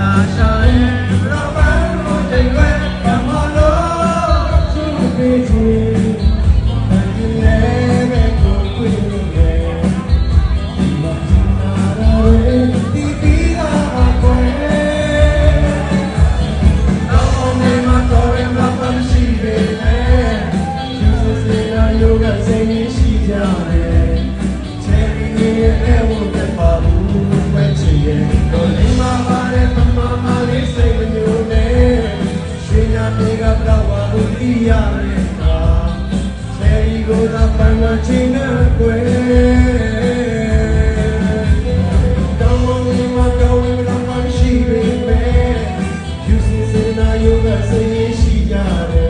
Nasa ရတဲ့အခါဆယ်ဒီကိုသာပန်းလာချိန်နဲ့ကွယ်တောင်းဝင်မှာတောင်းဝင်မှာမရှိပေမဲ့ယူစင်စင်နာယောဂဆင်းရှိကြတယ်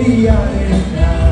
သတိရတဲ့